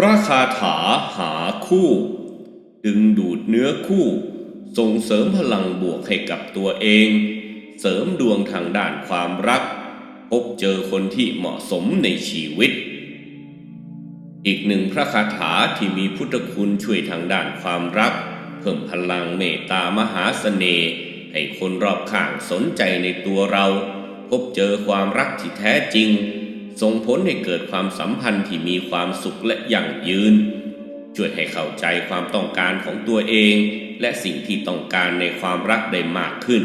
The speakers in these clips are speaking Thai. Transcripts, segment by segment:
พระคาถาหาคู่ ดึงดูดเนื้อคู่ ส่งเสริมพลังบวกให้กับตัวเอง เสริมดวงทางด้านความรัก พบเจอคนที่เหมาะสมในชีวิต อีกหนึ่งพระคาถาที่มีพุทธคุณช่วยทางด้านความรัก เพิ่มพลังเมตตามหาเสน่ห์ให้คนรอบข้างสนใจในตัวเรา พบเจอความรักที่แท้จริง ส่งผลให้เกิดความสัมพันธ์ที่มีความสุขและยั่งยืน ช่วยให้เข้าใจความต้องการของตัวเอง และสิ่งที่ต้องการในความรักได้มากขึ้น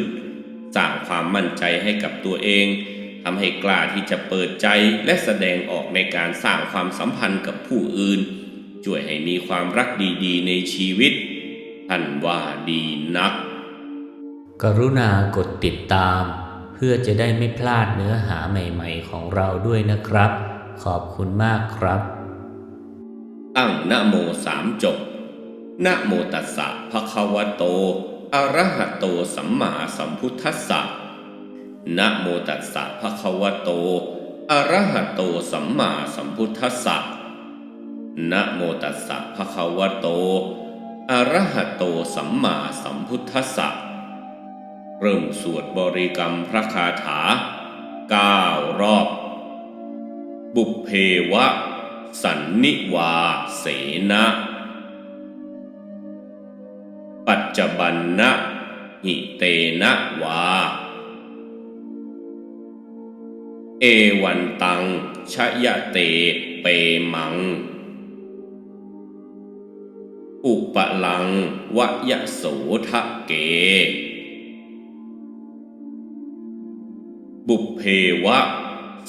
สร้างความมั่นใจให้กับตัวเองทำให้กล้าที่จะเปิดใจและแสดงออกในการสร้างความสัมพันธ์กับผู้อื่น ช่วยให้มีความรักดีๆ ในชีวิต ท่านว่าดีนัก กรุณากดติดตาม พื่อจะได้ไม่พลาดเนื้อหาใหม่ๆของเราด้วยนะครับ ขอบคุณมากครับ ตั้งนะโมสามจบนะโมตัสสะภะคะวะโตอะระหะโตสัมมาสัมพุทธัสสะนะโมตัสสะภะคะวะโตอะระหะโตสัมมาสัมพุทธัสสะนะโมตัสสะภะคะวะโตอะระหะโตสัมมาสัมพุทธัสสะ เริ่มสวดบริกรรมพระคาถาเก้ารอบ บุพเพวะ สันนิวาเสนะ ปัจจบันนะหิเตนะวา เอวันตังชะยะเตเปมัง อุปลังวยโสทะเก เพวะ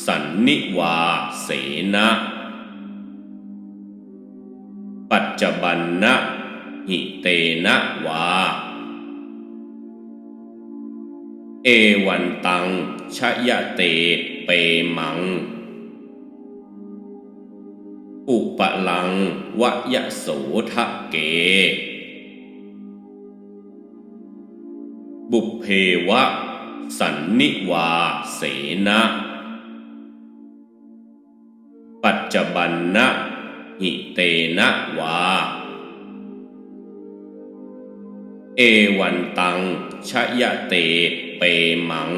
สันนิวาเสนะ ปัจจบันนะหิเตนะวา เอวันตังชะยะเตเปมัง อุปลังวยโสทะเก บุพเพวะ สันนิวาเสนะ ปัจจบันนะหิเตนะวา เอวันตังชะยะเตเปมัง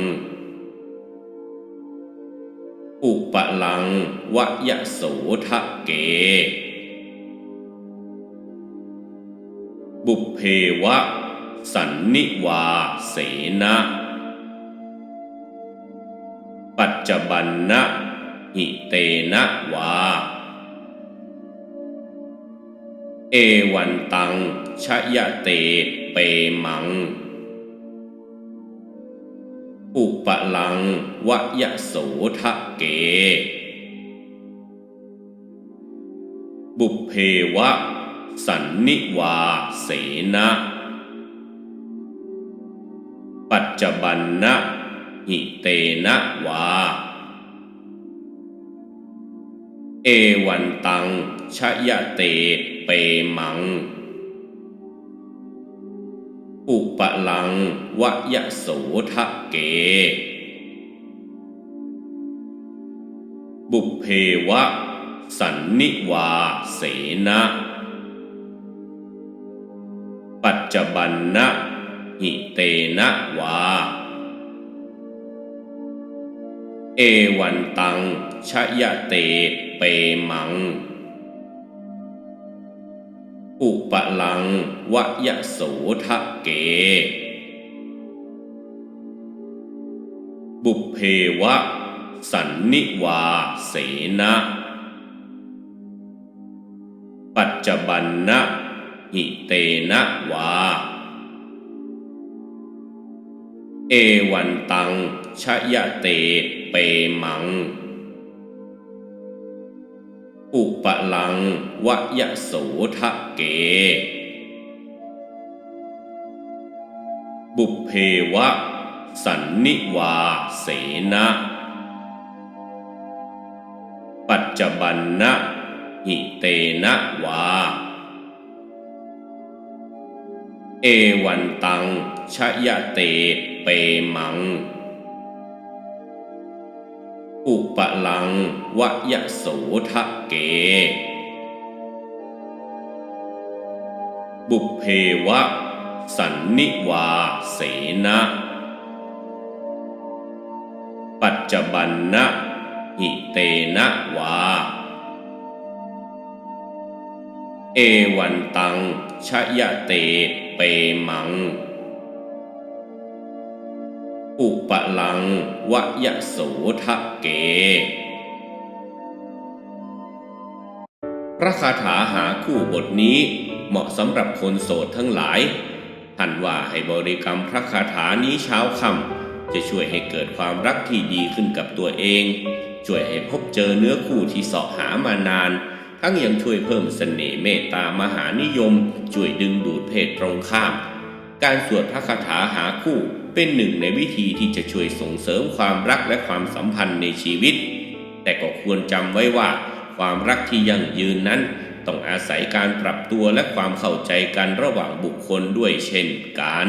อุปลังวยโสทะเก บุพเพวะ สันนิวาเสนะ จบันนะหิเตนะวา เอวันตังชะยะเตเปมัง อุปลังวยโสทะเก บุพเพวะ สันนิวาเสนะ ปัจจบันนะ หิเตนะวา เอวันตังชะยะเตเปมัง อุปลังวยโสทะเก บุพเพวะ สันนิวาเสนะ ปัจจบันนะหิเตนะวา เอวันตัง ชะยะเต เปมัง อุปลังวยโสทะเก บุพเพวะ สันนิวาเสนะ ปัจจบันนะหิเตนะวา เอวันตัง ชยะเต เปมัง อุปลังวยโสทะเก บุพเพวะ สันนิวาเสนะ ปัจจบันนะหิเตนะวา เอวันตัง ชะยะเตเปมัง อุปลังวยโสทะเกบบุพเพวะ สันนิวาเสนะ ปัจจบันนะหิเตนะวา เอวันตังชะยะเตเปมัง ปลังวะยะโสทะเก พระคาถาหาคู่บทนี้เหมาะสำหรับคนโสดทั้งหลาย ท่านว่าให้บริกรรมพระคาถานี้เช้าค่ำจะช่วยให้เกิดความรักที่ดีขึ้นกับตัวเอง ช่วยให้พบเจอเนื้อคู่ที่เสาะหามานาน ทั้งยังช่วยเพิ่มเสน่ห์เมตตามหานิยม ช่วยดึงดูดเพศตรงข้าม การสวดพระคาถาหาคู่เป็นหนึ่งในวิธีที่จะช่วยส่งเสริมความรักและความสัมพันธ์ในชีวิต แต่ก็ควรจำไว้ว่า ความรักที่ยั่งยืนนั้น ต้องอาศัยการปรับตัวและความเข้าใจกันระหว่างบุคคลด้วยเช่นกัน